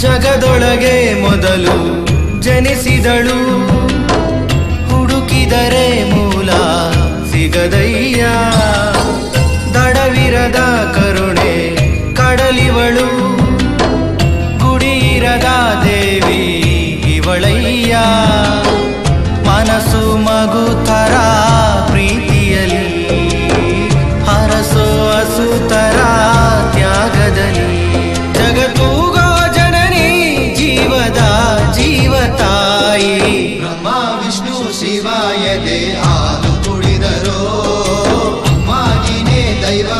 ಜಗದೊಳಗೆ ಮೊದಲು ಜನಿಸಿದಳು. ಹುಡುಕಿದರೆ ಮೂಲ ಸಿಗದಯ್ಯ. ದಡವಿರದ ಕರುಣೆ ಕಡಲಿವಳು. ಗುಡಿಯಿರದ ದೇವಿ ಇವಳಯ್ಯ. ಮನಸ್ಸು ಮಗು ತರ ಶಿವಾಯ ದೇ ಆನು ಕುಡಿದರೋ ಅಮ್ಮಾಜಿನೇ ದೈವ